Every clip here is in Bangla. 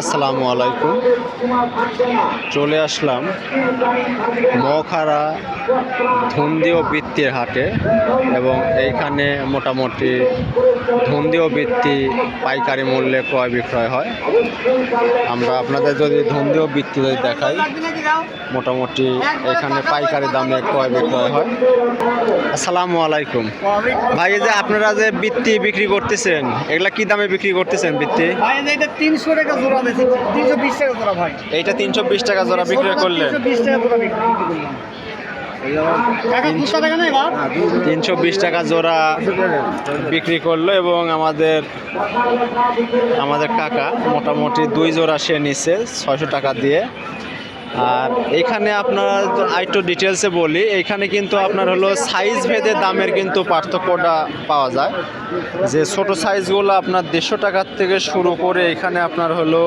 আসসালামু আলাইকুম। চলে আসলাম মখারা ধুন্দিও বৃত্তির হাটে এবং এইখানে মোটামুটি ধুন্দিও বৃত্তি পাইকারি মূল্যে ক্রয় বিক্রয় হয়। আমরা আপনাদের যদি ধুন্দিও বৃত্তি যদি দেখাই, মোটামুটি এখানে পাইকারি দামে ক্রয় বিক্রয় হয়। আসসালামু আলাইকুম। ভাই যে আপনারা যে বৃত্তি বিক্রি করতেছেন, এগুলা কি দামে বিক্রি করতেছেন বৃত্তি? তিনশো টাকা বেশি তিনশো বিশ টাকা জোড়া ভাই। এইটা তিনশো বিশ টাকা জোড়া বিক্রি করলেন। বিশ টাকা জোড়া বিক্রি করলাম। তিনশো বিশ টাকা জোড়া বিক্রি করল এবং আমাদের আমাদের কাকা মোটামুটি দুই জোড়া সে নিচ্ছে ছয়শো টাকা দিয়ে। আর এখানে আপনার আরেকটু ডিটেলসে বলি এখানে কিন্তু আপনার হলো সাইজ ভেদে দামের কিন্তু পার্থক্যটা পাওয়া যায়। যে ছোট সাইজগুলো আপনার দেড়শো টাকার থেকে শুরু করে এখানে আপনার হলো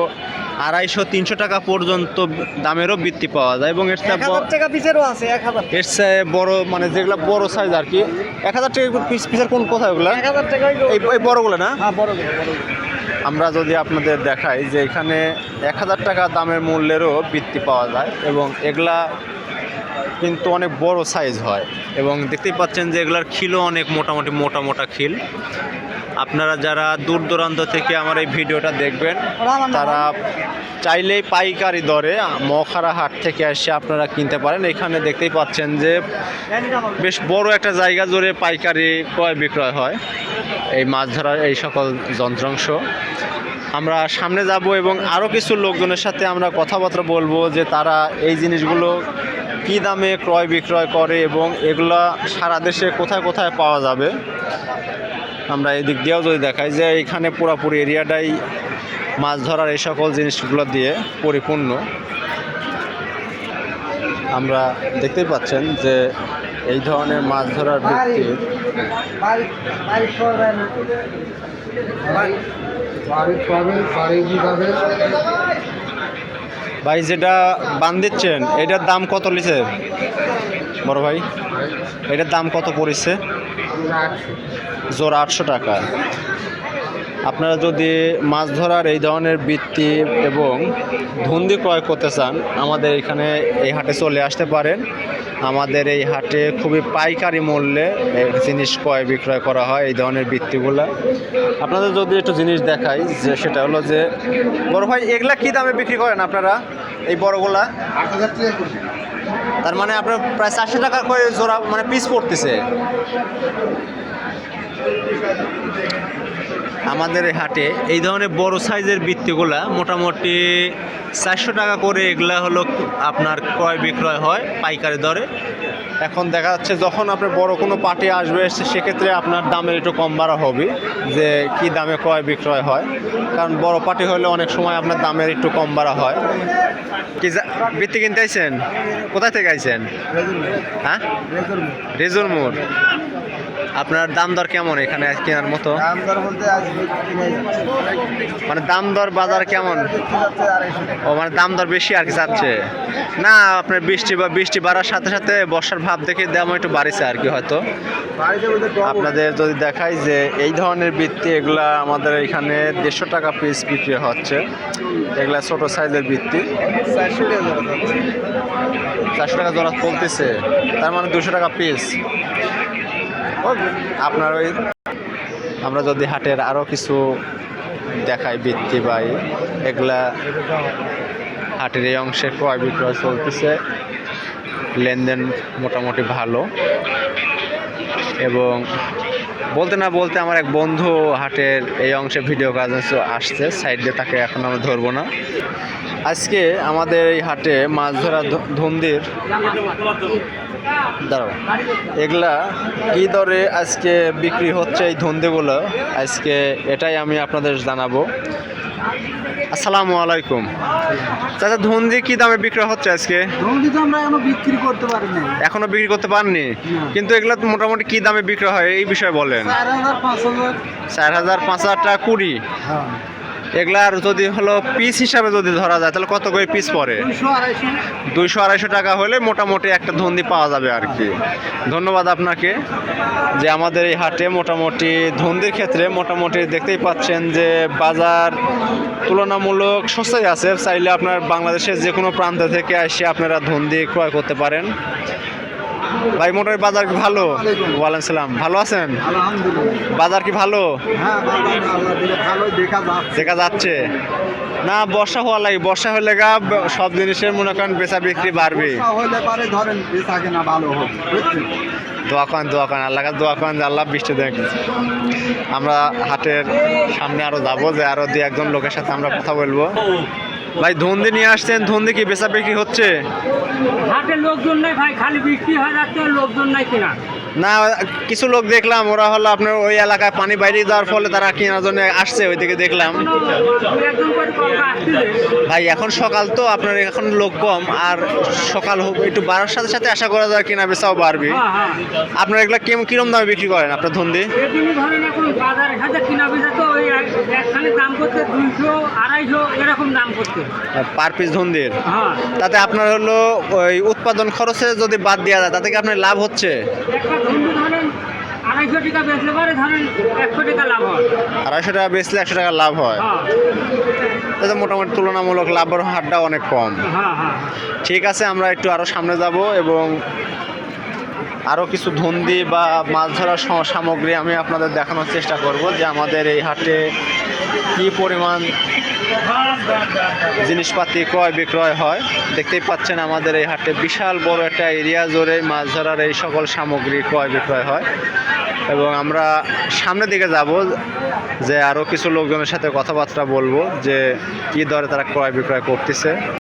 আড়াইশো তিনশো টাকা পর্যন্ত দামেরও বৃত্তি পাওয়া যায় এবং এটা এক হাজার টাকা পিসেরও আছে এক হাজার। এর চেয়ে বড় মানে যেগুলো বড় সাইজ আর কি এক হাজার টাকা পিস পিসের কোন কোথায় ওগুলা? টাকা এই বড়গুলো না? হ্যাঁ বড় আমরা যদি আপনাদের দেখাই যে এখানে এক হাজার টাকা দামের মূল্যেরও বৃত্তি পাওয়া যায় এবং এগুলা কিন্তু অনেক বড় সাইজ হয় এবং দেখতেই পাচ্ছেন যে এগুলার খিলও অনেক মোটামুটি মোটা মোটা খিল। আপনারা যারা দূর দূরান্ত থেকে আমার এই ভিডিওটা দেখবেন, তারা চাইলেই পাইকারি দরে মখারা হাট থেকে এসে আপনারা কিনতে পারেন। এখানে দেখতেই পাচ্ছেন যে বেশ বড় একটা জায়গা জুড়ে পাইকারি ক্রয় বিক্রয় হয়। এই মাছ ধরার এই সকল যন্ত্রাংশ। আমরা সামনে যাব এবং আরও কিছু লোকজনের সাথে আমরা কথাবার্তা বলব যে তারা এই জিনিসগুলো কী দামে ক্রয় বিক্রয় করে এবং এগুলা সারা দেশে কোথায় কোথায় পাওয়া যাবে। আমরা এই দিক দিয়েও যদি দেখাই যে এখানে পুরোপুরি এরিয়াটাই মাছ ধরার এই সকল জিনিসগুলো দিয়ে পরিপূর্ণ। আমরা দেখতেই পাচ্ছেন যে এই ধরনের মাছ ধরার যাবে ভাই, যেটা বান দিচ্ছেন, এটার দাম কত লিছে? বড় ভাই, এটার দাম কত পড়েছে? জোর আটশো টাকা। আপনারা যদি মাছ ধরার এই ধরনের বৃত্তি এবং ধুন্দি ক্রয় করতে চান আমাদের এখানে এই হাটে চলে আসতে পারেন। আমাদের এই হাটে খুবই পাইকারি মূল্যে জিনিস ক্রয় বিক্রয় করা হয় এই ধরনের বৃত্তিগুলা। আপনাদের যদি একটু জিনিস দেখাই যে সেটা হলো যে বড় ভাই এগুলা কী দামে বিক্রি করেন আপনারা এই বড়গুলা? আট হাজার টাকা তার মানে আপনার প্রায় চারশো টাকা করে জোড়া মানে পিস পড়তেছে। আমাদের হাটে এই ধরনের বড় সাইজের বৃত্তিগুলা মোটামুটি চারশো টাকা করে এগুলা হলো আপনার ক্রয় বিক্রয় হয়, পাইকারি দরে। এখন দেখা যাচ্ছে যখন আপনার বড় কোনো পার্টি আসবে সেক্ষেত্রে আপনার দামের একটু কম বাড়া হবে, যে কি দামে ক্রয় বিক্রয় হয়। কারণ বড় পার্টি হলে অনেক সময় আপনার দামের একটু কম বাড়া হয়। কি বৃত্তি কিনতে আইছেন? কোথায় থেকে আইছেন? হ্যাঁ? রেজুর মোড়। আপনার দাম দর কেমন এখানে কেনার মতো? দাম দর বলতে আজ মানে দাম দর বাজার কেমন? ও মানে দাম দর বেশি আর কি যাচ্ছে। না আপনার বৃষ্টি বা বৃষ্টি বাড়ার সাথে সাথে বর্ষার ভাব দেখে দাম একটু বাড়িছে আর কি হয়তো। আপনাদের যদি দেখাই যে এই ধরনের বৃত্তি এগুলা আমাদের এখানে দেড়শো টাকা পিস বিক্রি হচ্ছে। এগুলা ছোট সাইজের বৃত্তি। চারশো টাকা জোড়া যাচ্ছে। চারশো টাকা জোড়া চলতেছে। তার মানে দুশো টাকা পিস আপনার ওই আমরা যদি হাটের আরও কিছু দেখাই বৃত্তি পাই এগুলা হাটের এই অংশে ক্রয় বিক্রয় চলতেছে। লেনদেন মোটামুটি ভালো। এবং বলতে না বলতে আমার এক বন্ধু হাটের এই অংশে ভিডিও কাজ আসছে সাইড দিয়ে তাকে এখন আমরা ধরবো না। আজকে আমাদের এই হাটে মাছ ধরা ধন্দির, দাঁড়াও, এগুলা কী দরে আজকে বিক্রি হচ্ছে এই ধন্দিগুলো? আজকে এটাই আমি আপনাদের জানাব। আসসালামু আলাইকুম। চাচা ধন্দি কি দামে বিক্রি হচ্ছে আজকে? ধুন্দি তো আমরা এখনও বিক্রি করতে পারিনি এখনও বিক্রি করতে পারেননি কিন্তু এগুলো তো মোটামুটি কি দামে বিক্রি হয়? এই বিষয়ে বলেন। চার হাজার পাঁচ হাজার চার হাজার পাঁচ হাজার টাকা কুড়ি। হ্যাঁ। এগুলার যদি হলো পিস হিসাবে যদি ধরা যায়, তাহলে কত করে পিস পড়ে? দুইশো আড়াইশো টাকা হলে মোটামুটি একটা ধন্দি পাওয়া যাবে আর কি। ধন্যবাদ আপনাকে যে আমাদের এই হাটে মোটামুটি ধন্দির ক্ষেত্রে মোটামুটি দেখতেই পাচ্ছেন যে বাজার তুলনামূলক সস্তায় আছে। চাইলে আপনার বাংলাদেশের যে কোনো প্রান্ত থেকে এসে আপনারা ধন্দি ক্রয় করতে পারেন। ভাই মোটামুটি বাজার কি ভালো? ওয়ালাইকুম সালাম। ভালো আছেন? আলহামদুলিল্লাহ। বাজার কি ভালো? হ্যাঁ দেখা যাচ্ছে। না বর্ষা হওয়া লাগে। বর্ষা হলে গা সব জিনিসের মনে করেন বেচা বিক্রি বাড়বে। বর্ষা হলে পারে ধরেন বেচা কেনা ভালো হবে দোয়া করেন দোয়া করেন আল্লাহ কাছে দোয়া করেন যে আল্লাহ বৃষ্টি দেন। আমরা হাটের সামনে আরও যাব যে আরও দুই একজন লোকের সাথে আমরা কথা বলব। ভাই ধন্দি নিয়ে আসছেন ধন্দি কি বেচা বিক্রি হচ্ছে? হাটে লোকজন নাই ভাই খালি বৃষ্টি হয়ে যাচ্ছে লোকজন নাই কিনা। না কিছু লোক দেখলাম ওরা হলো আপনার ওই এলাকায় পানি বাইরে যাওয়ার ফলে তারা কেনার জন্য আসছে ওইদিকে দেখলাম। ভাই এখন সকাল তো আপনার এখন লোক কম আর সকাল হোক একটু বাড়ার সাথে সাথে আশা করা যায় কেনা বেচাও বাড়বে। হ্যাঁ হ্যাঁ। আপনার এগুলা কিরম দামে বিক্রি করেন আপনার ধন্দি? একখানে দাম করতে দুইশো আড়াইশো এরকম দাম করতে পার পিস ধন্দির? হ্যাঁ। তাতে আপনার হলো ওই উৎপাদন খরচে যদি বাদ দেওয়া যায় তাতে কি আপনার লাভ হচ্ছে? একটা ধরুন ধরেন আড়াইশো টাকা বেচলে পারে ধরেন একশো টাকা লাভ হয়। আড়াইশো টাকা বেচলে একশো টাকা লাভ হয়। তাতে মোটামুটি তুলনামূলক লাভের হারটা অনেক কম। হ্যাঁ হ্যাঁ। ঠিক আছে আমরা একটু আরও সামনে যাব এবং আরও কিছু ধন্দি বা মাছ ধরার সামগ্রী আমি আপনাদের দেখানোর চেষ্টা করব যে আমাদের এই হাটে কী পরিমাণ জিনিসপাতি ক্রয় বিক্রয় হয়। দেখতেই পাচ্ছেন আমাদের এই হাটে বিশাল বড় একটা এরিয়া জুড়ে মাছ ধরার এই সকল সামগ্রী ক্রয় বিক্রয় হয়। এবং আমরা সামনের দিকে যাব যে আরও কিছু লোকজনের সাথে কথাবার্তা বলব যে কী দরে তারা ক্রয় বিক্রয় করতেছে।